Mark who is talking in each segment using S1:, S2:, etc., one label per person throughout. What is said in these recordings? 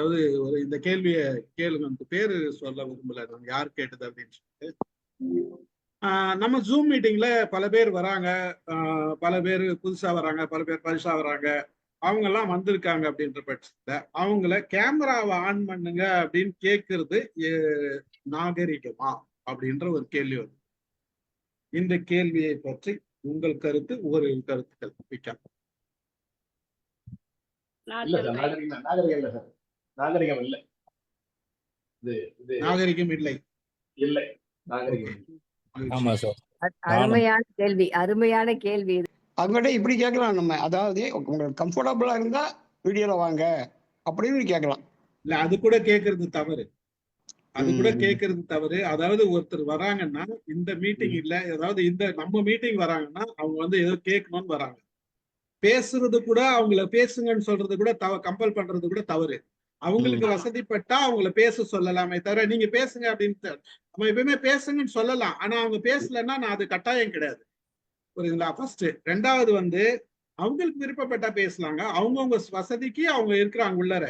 S1: அதாவது ஒரு இந்த கேள்வியை கேளுங்க. அந்த பேரு சொல்ல விரும்பல. நான் யார் கேட்டது அப்படின்னு சொல்லிட்டு. ஆஹ் நம்ம ஜூம் மீட்டிங்ல பல பேர் வராங்க. பல பேர் புதுசா வராங்க. பல பேர் பரிசா வராங்க. அவங்க எல்லாம் வந்திருக்காங்க அப்படின்ற பட்சத்துல அவங்கள கேமராவை ஆன் பண்ணுங்க அப்படின்னு கேட்கறது நாகரிகமா அப்படின்ற ஒரு கேள்வி வருது. இந்த கேள்வியை பற்றி உங்கள் கருத்து ஒரு கருத்துக்கள். வைக்கலாம்.
S2: நாகரிகம் இல்ல சார். நாகரிகம் இல்ல. இது இது
S1: நாகரிகம் இல்லை.
S2: இல்லை. நாகரிகம்.
S3: ஆமா சார்
S4: அருமையான கேள்வி. அருமையான கேள்வி இது.
S5: அவங்ககிட்ட இப்படி கேட்கலாம் நம்ம. அதாவது உங்களுக்கு கம்ஃபர்டபுளா இருந்தா வீடியோல வாங்க அப்படின்னு கேட்கலாம்.
S1: இல்ல அது கூட கேட்கறது தவறு. அது கூட
S5: ம்.
S1: கேட்கறது தவறு. அதாவது ஒருத்தர் வராங்கன்னா இந்த மீட்டிங் இல்ல. அதாவது இந்த நம்ம மீட்டிங் வராங்கன்னா அவங்க வந்து ஏதோ கேட்கணும்னு வராங்க. பேசுறது கூட அவங்கள பேசுங்கன்னு சொல்றது கூட தவ கம்பல் பண்றது கூட தவறு. அவங்களுக்கு வசதிப்பட்டா அவங்கள பேச சொல்லலாமே தவிர நீங்க பேசுங்க அப்படின்னு நம்ம எப்பயுமே பேசுங்கன்னு சொல்லலாம். ஆனா அவங்க பேசலைன்னா நான் அது கட்டாயம் கிடையாது. புரியுதுங்களா? ஃபர்ஸ்ட் ரெண்டாவது வந்து அவங்களுக்கு விருப்பப்பட்டா பேசலாங்க. அவங்கவுங்க வசதிக்கு அவங்க இருக்கிறாங்க உள்ளர.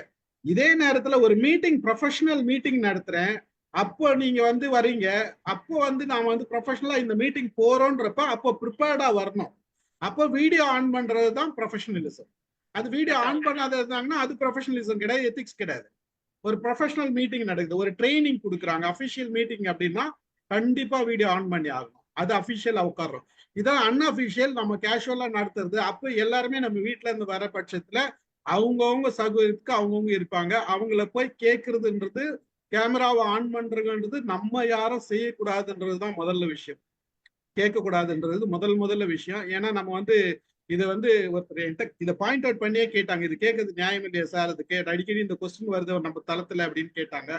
S1: இதே நேரத்துல ஒரு மீட்டிங் ப்ரொஃபஷனல் மீட்டிங் நடத்துறேன். அப்போ நீங்க வந்து வரீங்க அப்போ வந்து நாம வந்து ப்ரொஃபஷனலா இந்த மீட்டிங் போறோன்றப்ப அப்போ ப்ரிப்பேர்டா வரணும். அப்போ வீடியோ ஆன் பண்றது தான் ப்ரொஃபஷனலிசம் அது வீடியோ ஆன் பண்ணாத இருந்தாங்கன்னா அது ப்ரொஃபஷனலிசம் கிடையாது எத்திக்ஸ் கிடையாது. ஒரு ப்ரொஃபஷனல் மீட்டிங் நடக்குது ஒரு ட்ரைனிங் கொடுக்குறாங்க அஃபிஷியல் மீட்டிங் அப்படின்னா கண்டிப்பா வீடியோ ஆன் பண்ணி ஆகணும். அது அஃபிஷியலா உட்கார்றோம் இதான் அன்அஃபிஷியல் நம்ம கேஷுவலா நடத்துறது. அப்ப எல்லாருமே நம்ம வீட்டுல இருந்து வர பட்சத்துல அவங்கவுங்க சகோதரத்துக்கு அவங்கவுங்க இருப்பாங்க. அவங்கள போய் கேட்கறதுன்றது கேமராவை ஆன் பண்றதுன்றது நம்ம யாரும் செய்யக்கூடாதுன்றதுதான் முதல்ல விஷயம். கேட்க கூடாதுன்றது முதல் முதல்ல விஷயம். ஏன்னா நம்ம வந்து இதை வந்து ஒருத்தர் என்கிட்ட இதை பாயிண்ட் அவுட் பண்ணியே கேட்டாங்க. இது கேட்கறது நியாயம் இல்லையா சார் அது கேட்டு அடிக்கடி இந்த கொஸ்டின் வருது நம்ம தளத்துல அப்படின்னு கேட்டாங்க.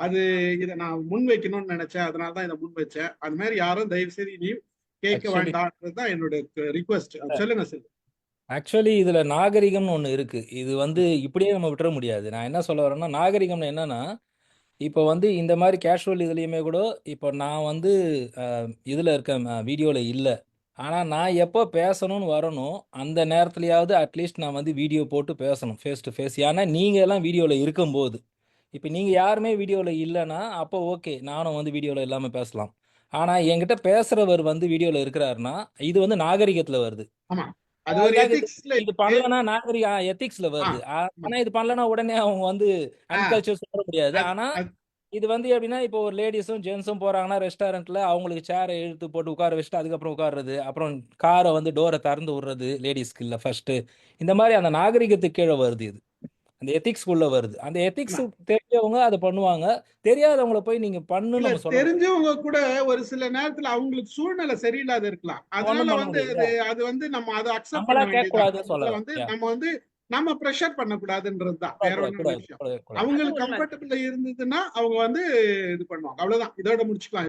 S1: அது இதை நான் முன் வைக்கணும்னு நினைச்சேன். அதனால தான் இதை முன் வச்சேன் அது மாதிரி யாரும் தயவு செய்து நீ கேட்க வேண்டாம்ன்றது தான் என்னோட ரிக்வஸ்ட் சொல்லுங்க சார்
S3: ஆக்சுவலி இதுல நாகரிகம்னு ஒண்ணு இருக்கு. இது வந்து இப்படியே நம்ம விட்டுற முடியாது. நான் என்ன சொல்ல வரேன்னா நாகரிகம்னு என்னன்னா இப்போ வந்து இந்த மாதிரி கேஷுவல் இதுலேயுமே கூட இப்போ நான் வந்து இதில் இருக்க வீடியோவில் இல்லை. ஆனால் நான் எப்போ பேசணும்னு வரணும் அந்த நேரத்துலையாவது அட்லீஸ்ட் நான் வந்து வீடியோ போட்டு பேசணும் ஃபேஸ் டு ஃபேஸ் ஏன்னா நீங்கள் எல்லாம் வீடியோவில் இருக்கும்போது. இப்போ நீங்கள் யாருமே வீடியோவில் இல்லைன்னா அப்போ ஓகே நானும் வந்து வீடியோவில் இல்லாமல் பேசலாம். ஆனால் என்கிட்ட பேசுகிறவர் வந்து வீடியோவில் இருக்கிறாருன்னா இது வந்து நாகரிகத்தில் வருது.
S1: அது ஒரு
S3: அதாவது
S1: எத்திக்ஸ்ல
S3: இது பண்ணலனா நாகரிக எத்திக்ஸ்ல வருது. ஆனா இது பண்ணலனா உடனே அவங்க வந்து அன்கல்ச்சர் சொல்ல முடியாது. ஆனா இது வந்து எப்படின்னா இப்போ ஒரு லேடிஸும் ஜென்ஸும் போறாங்கன்னா ரெஸ்டாரண்ட்ல அவங்களுக்கு சேரை இழுத்து போட்டு உட்கார வச்சுட்டு அதுக்கப்புறம் உட்கார்றது அப்புறம் காரை வந்து டோரை திறந்து விடுறது லேடிஸ்க்கு இல்ல ஃபர்ஸ்ட் இந்த மாதிரி அந்த நாகரிகத்துக்கு கீழே வருது இது. அந்த எத்திக்ஸ் உள்ள வருது அந்த எத்திக்ஸ் தெரிஞ்சவங்க அதை பண்ணுவாங்க தெரியாதவங்கள போய் நீங்க பண்ணு நம்ம சொல்ல
S1: தெரிஞ்சவங்க கூட ஒரு சில நேரத்துல அவங்களுக்கு சூழ்நிலை சரியில்லாத இருக்கலாம் அதனால வந்து. அது அது வந்து நம்ம அதை அக்செப்ட் பண்ண வேண்டியது
S3: சொல்லலாம்.
S1: வந்து. நம்ம வந்து நம்ம ப்ரெஷர் பண்ணக்கூடாதுன்றது தான் வேற
S3: கூடாது,
S1: ஒன்றும்
S3: கூடாது,
S1: விஷயம்
S3: கூடாது, கூடாது.
S1: அவங்களுக்கு. கம்ஃபர்டபுள் இருந்ததுன்னா அவங்க வந்து இது பண்ணுவாங்க அவ்வளவுதான் இதோட முடிச்சுக்கலாம்